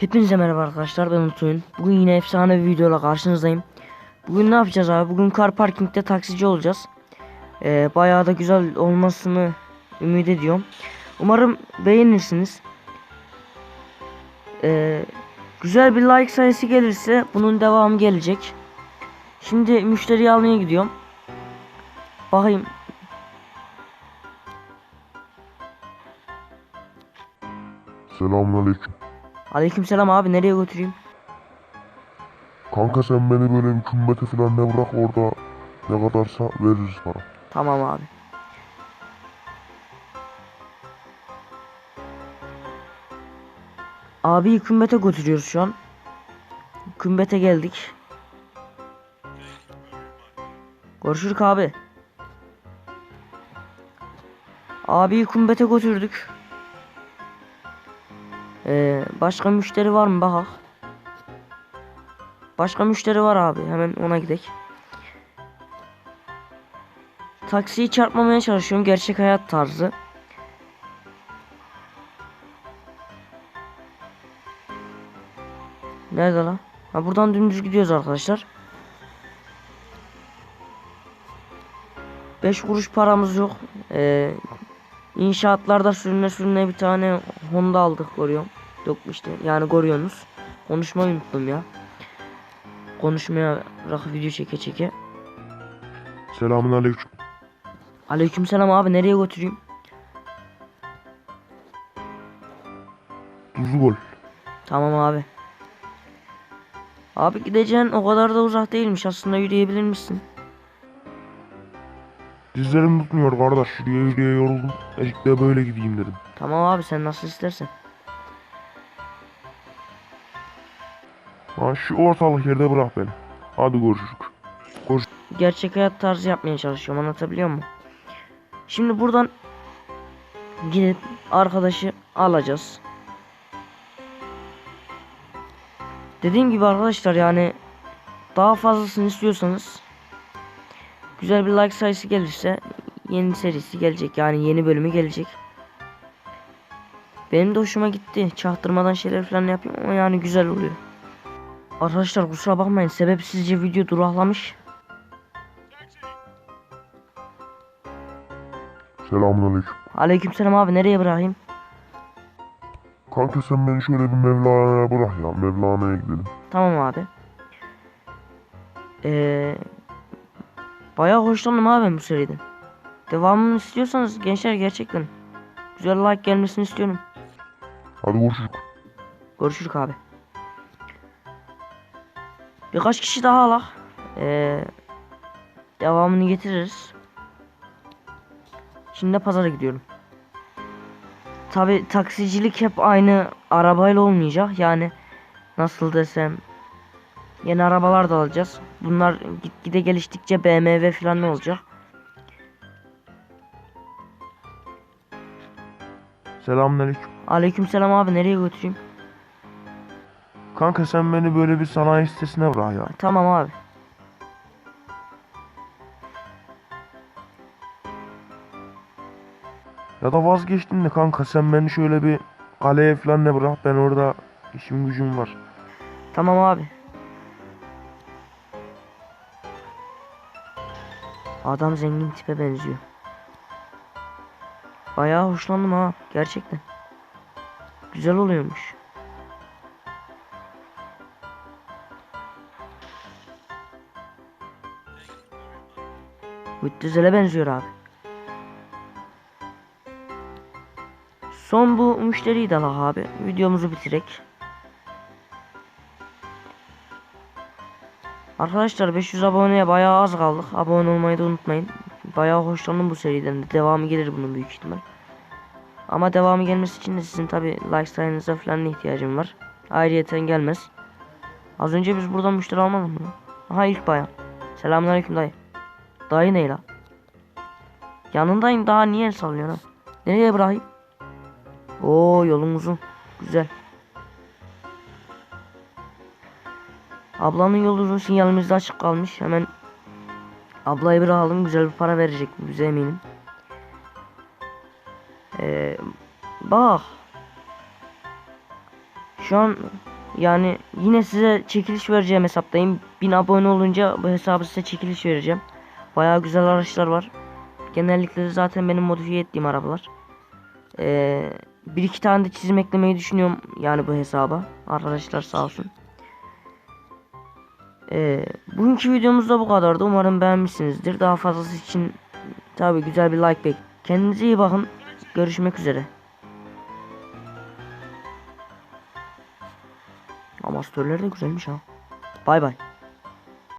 Hepinize merhaba arkadaşlar ben Utuyun. Bugün yine efsane bir videoyla karşınızdayım. Bugün ne yapacağız abi? Bugün car parkingde taksici olacağız. Ee, bayağı da güzel olmasını ümit ediyorum. Umarım beğenirsiniz. Ee, güzel bir like sayısı gelirse bunun devamı gelecek. Şimdi müşteriyi almaya gidiyorum. Bakayım. Selamünaleyküm. Aleykümselam abi nereye götüreyim? Kanka sen beni böyle bir kümbete falan ne bırak orada ne kadarsa veririz para. Tamam abi. Abi kümbete götürüyoruz şu an. Kümbete geldik. Görüşürük abi. Abi kümbete götürdük. Ee, başka müşteri var mı bakak. Başka müşteri var abi hemen ona gidelim. Taksiyi çarpmamaya çalışıyorum. Gerçek hayat tarzı. Nerede lan? Ha buradan dümdüz gidiyoruz arkadaşlar. 5 kuruş paramız yok. Ee, inşaatlarda sürüne sürüne bir tane Honda aldık görüyorum. Yok işte yani görüyorsunuz. Konuşmayı unuttum ya. Konuşmaya rakı video çeke çeke. Selamünaleyküm. Aleykümselam abi nereye götüreyim? Tuzlu gol. Tamam abi. Abi gideceğin o kadar da uzak değilmiş aslında yürüyebilir misin? Dizlerim tutmuyor kardeş. Yürüye yürüye yoruldum. Azıcık da böyle gideyim dedim. Tamam abi sen nasıl istersen. Ha şu ortalık yerde bırak beni. Hadi görüşürük. Gerçek hayat tarzı yapmaya çalışıyorum anlatabiliyor muyum? Şimdi buradan gidip arkadaşı alacağız. Dediğim gibi arkadaşlar yani daha fazlasını istiyorsanız güzel bir like sayısı gelirse yeni serisi gelecek yani yeni bölümü gelecek. Benim de hoşuma gitti. Çaktırmadan şeyler falan yapıyorum ama yani güzel oluyor. Arkadaşlar kusura bakmayın sebepsizce video duraklamış. Selamünaleyküm. Aleykümselam abi nereye bırakayım? Kanka sen beni şöyle bir Mevlana'ya bırak ya. Mevlana'ya gidelim. Tamam abi. Ee, bayağı hoşlandım abi bu seriden. Devamını istiyorsanız gençler gerçekten güzel like gelmesini istiyorum. Hadi görüşürük. Görüşürük abi. Birkaç kişi daha alak. Ee, devamını getiririz. Şimdi de pazara gidiyorum. Tabi taksicilik hep aynı arabayla olmayacak. Yani nasıl desem yeni arabalar da alacağız. Bunlar gitgide geliştikçe BMW falan ne olacak? Selamünaleyküm. Aleykümselam abi nereye götüreyim? Kanka sen beni böyle bir sanayi sitesine bırak ya. Tamam abi. Ya da vazgeçtin de kanka sen beni şöyle bir kaleye falan ne bırak ben orada işim gücüm var. Tamam abi. Adam zengin tipe benziyor. Bayağı hoşlandım ha gerçekten. Güzel oluyormuş. Müttezele benziyor abi. Son bu müşteriyi de abi. Videomuzu bitirek. Arkadaşlar 500 aboneye bayağı az kaldık. Abone olmayı da unutmayın. Bayağı hoşlandım bu seriden de. Devamı gelir bunun büyük ihtimal. Ama devamı gelmesi için de sizin tabi like sayınıza falan ihtiyacım var. Ayrıyeten gelmez. Az önce biz buradan müşteri almadık mı? Aha ilk bayan. Selamünaleyküm dayı. Dayı ne? Yanındayım daha niye el sallıyorsun? Nereye bırakayım? Oo yolun uzun. Güzel. Ablanın yolu uzun sinyalimiz de açık kalmış. Hemen ablayı bırakalım. Güzel bir para verecek bize eminim. Ee, bak. Şu an yani yine size çekiliş vereceğim hesaptayım. 1000 abone olunca bu hesabı size çekiliş vereceğim. Bayağı güzel araçlar var. Genellikle de zaten benim modifiye ettiğim arabalar. Ee, bir iki tane de çizim eklemeyi düşünüyorum yani bu hesaba. Arkadaşlar sağ olsun. Ee, bugünkü videomuz da bu kadardı. Umarım beğenmişsinizdir. Daha fazlası için tabi güzel bir like bek. Kendinize iyi bakın. Görüşmek üzere. Amastörler de güzelmiş ha. Bay bay.